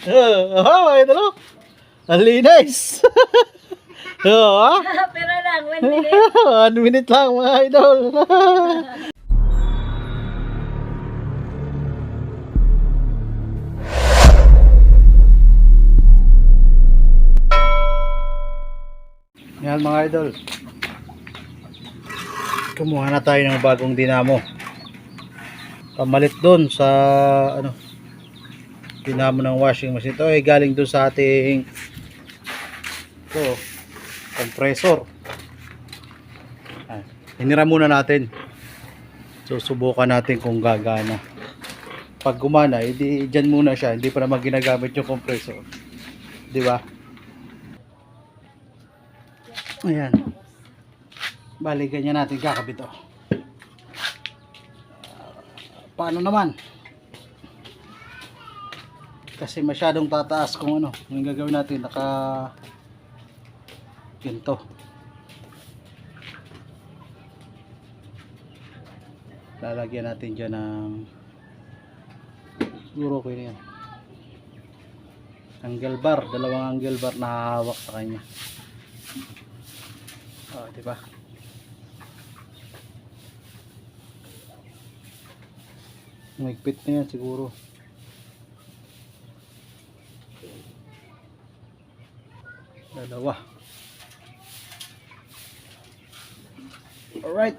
Oo, oh, mga idol. oh. Ang linis. Oo. Pero lang, one minute. One minute lang mga idol. Yan mga idol. Kumuha na tayo ng bagong dinamo. Pamalit doon sa ano dinamo ng washing machine. Ito ay galing doon sa ating ito, compressor. Ah, hinira muna natin. Susubukan natin kung gagana. Pag gumana, edi dyan muna siya. Hindi pa naman ginagamit yung compressor. Di ba? Ayan. Bali, ganyan natin kakabit oh. Paano naman? Kasi masyadong tataas kung ano. Yung gagawin natin, naka ganito. Lalagyan natin dyan ng siguro ko yan. Angle bar, dalawang angle bar na hahawak sa kanya. Oh, di ba? Mahigpit na yan siguro. Dalawa. Alright.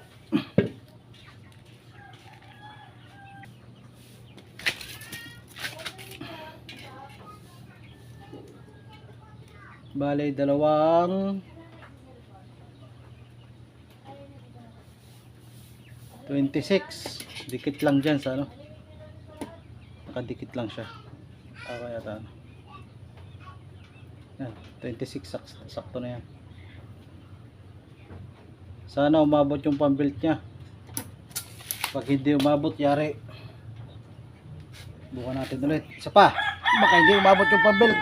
Bale, dalawang 26 dikit lang dyan sa ano nakadikit lang siya ah, kaya ta ano yan 26 sak sakto na yan. Sana umabot yung pambilt nya pag hindi umabot yari. Bukan natin ulit. Isa pa. Baka hindi umabot yung pambilt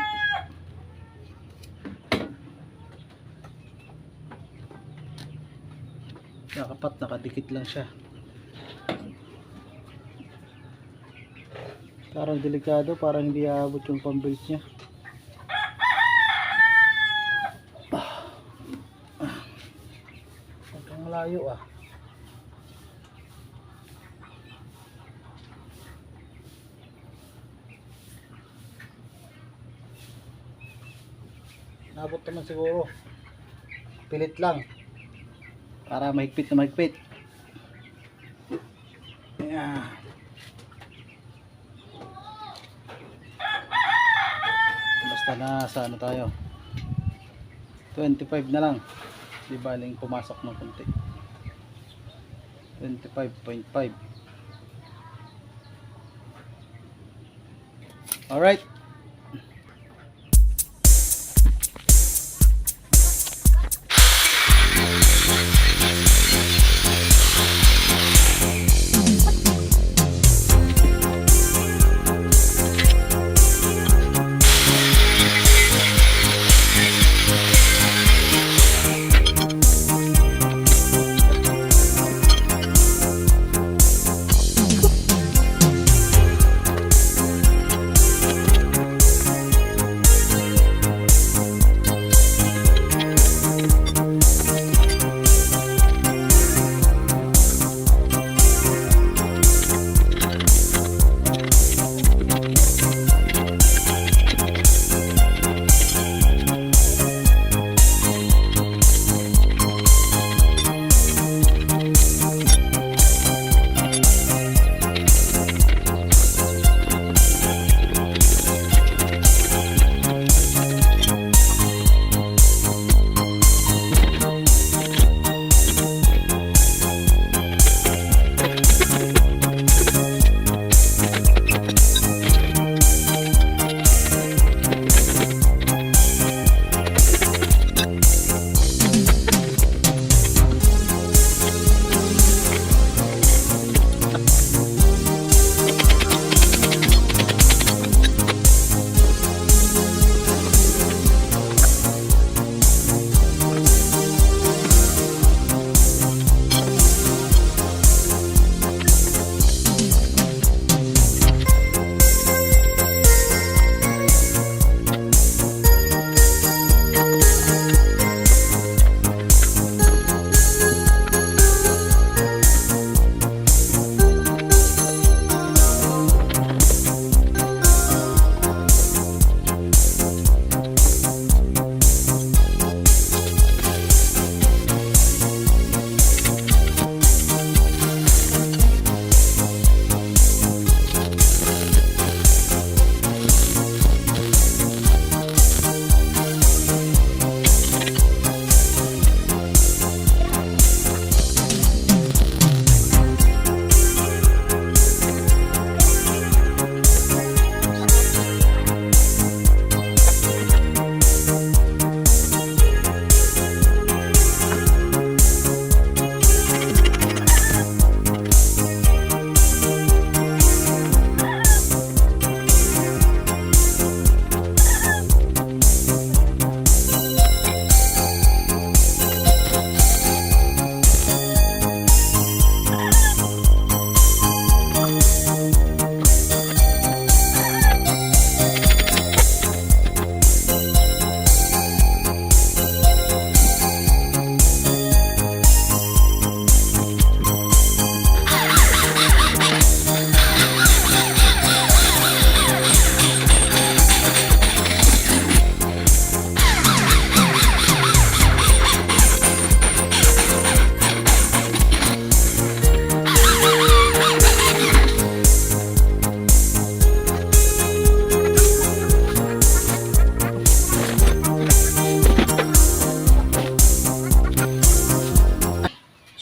nakapat nakadikit lang siya. Parang delikado, parang hindi aabot yung pambilt niya. Ah. Ah. Malayo ah. Nabot naman siguro. Pilit lang. Para mahigpit na mahigpit. Yeah. basta na sa ano tayo 25 na lang di baling pumasok ng konti 25.5 alright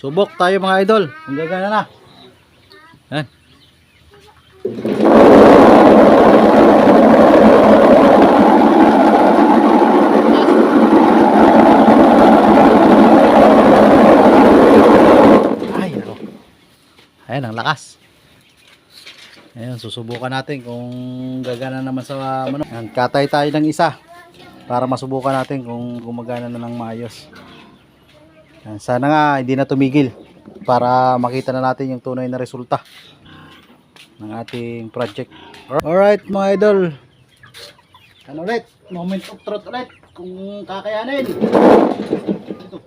Subok tayo mga idol. Ang gagana na. Yan. Ay, ako. Ayan, ang lakas. Ayan, susubukan natin kung gagana naman sa ano. Ayan, katay tayo ng isa para masubukan natin kung gumagana na ng maayos. Sana nga hindi na tumigil para makita na natin yung tunay na resulta ng ating project. Alright mga idol. Ano ulit? Moment of truth ulit. Kung kakayanin. Ito.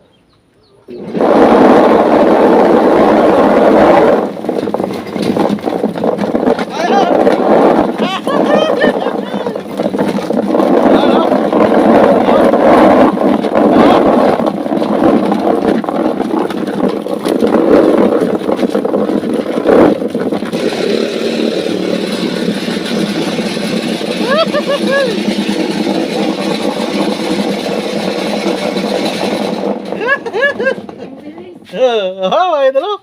Oh, idol. oh.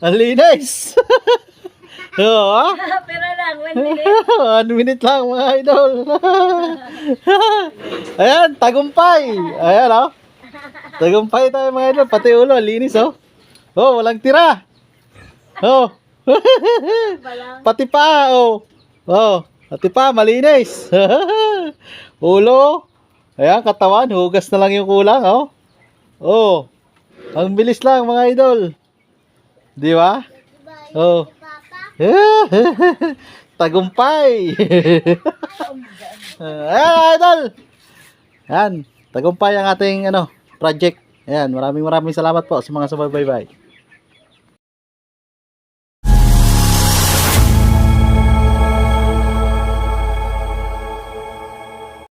Ang linis. Oo. Pero lang, one minute. One minute lang mga idol. Ayan, tagumpay. Ayan oh. Tagumpay tayo mga idol. Pati ulo, linis oh. Oh, walang tira. Oh. Pati pa oh. Oh, pati pa malinis. ulo. Ayan, katawan, hugas na lang yung kulang oh. Oh. Ang bilis lang mga idol. Di ba? Oh. Tagumpay. Ayan, idol. Ayan, tagumpay ang ating ano, project. Ayan, maraming maraming salamat po sa mga sumabaybay.